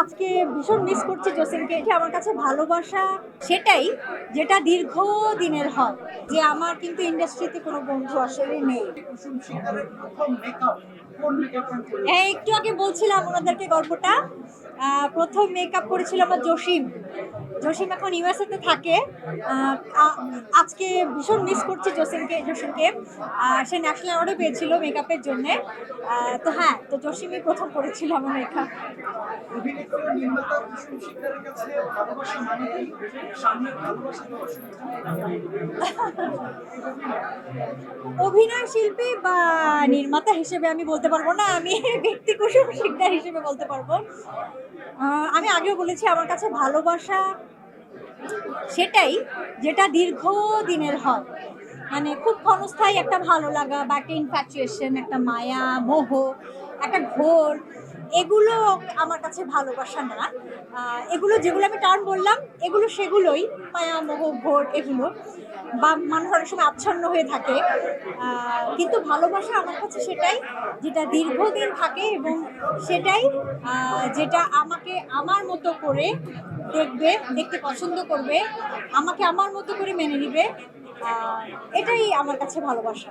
আজকে ভীষণ মিস করছি জোসেনকে এটা আমার কাছে ভালোবাসা সেটাই যেটা দীর্ঘ দিনের হয়, যে আমার কিন্তু ইন্ডাস্ট্রিতে কোনো বন্ধু আসলে নেই। এই একটু আগে বলছিলাম ওনাদেরকে গল্পটা। প্রথম মেকআপ করেছিল আমার জসিম। জসিম এখন ইউএসএ তে থাকে। আজকে ভীষণ মিস করছি জসিমকে জসিমকে। সে ন্যাশনাল অ্যাওয়ার্ডও পেয়েছিল মেকআপের জন্য। তো হ্যাঁ তো জসিমই প্রথম করেছিল আমার মেকআপ অভিনয় শিল্পী বা নির্মাতা হিসেবে আমি বলতে পারব না, আমি ব্যক্তি কুসুম শিকদার হিসেবে বলতে পারব। আমি আগেও বলেছি, আমার কাছে ভালোবাসা সেটাই যেটা দীর্ঘ দিনের হয়। মানে খুব ক্ষণস্থায়ী একটা ভালো লাগা বা একটা ইনফ্যাচুয়েশন একটা মায়া, মোহ, একটা ঘোর এগুলো আমার কাছে ভালোবাসা না। এগুলো যেগুলো আমি টার্ম বললাম, এগুলো সেগুলোই, মায়া, মোহ ঘোর এগুলো। বা মানুষ অনেক সময় আচ্ছন্ন হয়ে থাকে। কিন্তু ভালোবাসা আমার কাছে সেটাই, যেটা দীর্ঘদিন থাকে এবং সেটাই যেটা আমাকে আমার মতো করে দেখবে, দেখতে পছন্দ করবে, আমাকে আমার মতো করে মেনে নিবে এটাই আমার কাছে ভালোবাসা।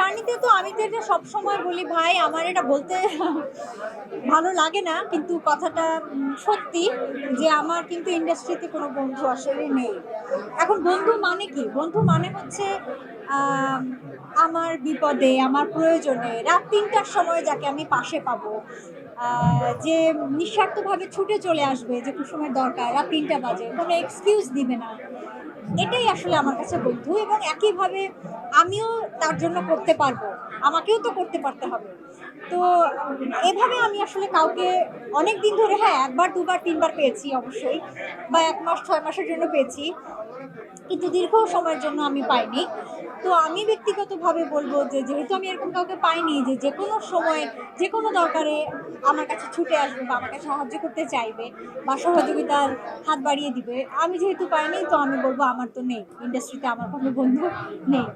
জার্নিতে তো আমি তো এটা সবসময় বলি, ভাই, আমার এটা বলতে ভালো লাগে না। কিন্তু কথাটা সত্যি যে আমার কিন্তু ইন্ডাস্ট্রিতে কোনো বন্ধু আসলে নেই। এখন বন্ধু মানে কি? বন্ধু মানে হচ্ছে আমার বিপদে, আমার প্রয়োজনে। রাত তিনটার সময় যাকে আমি পাশে পাবো। যে নিঃস্বার্থভাবে ছুটে চলে আসবে যে কুসুমের দরকার, রাত তিনটা বাজে। কোনো এক্সকিউজ দিবে না। এটাই আসলে আমার কাছে বন্ধু এবং একইভাবে আমিও তার জন্য করতে পারব। আমাকেও তো করতে পারতে হবে। তো এভাবে আমি আসলে কাউকে অনেক দিন ধরে হ্যাঁ একবার, দুবার, তিনবার পেয়েছি অবশ্যই বা এক মাস, ছয় মাসের জন্য পেয়েছি। কিন্তু দীর্ঘ সময়ের জন্য আমি পাইনি। তো আমি ব্যক্তিগতভাবে বলব যে, যেহেতু আমি এরকম কাউকে পাইনি যে যে কোনো সময়, যে কোনো দরকারে আমার কাছে ছুটে আসবে বা আমাকে সাহায্য করতে চাইবে বা সহযোগিতার হাত বাড়িয়ে দিবে, আমি যেহেতু পাইনি, তো আমি বলব আমার তো নেই। ইন্ডাস্ট্রিতে আমার কোনো বন্ধু নেই।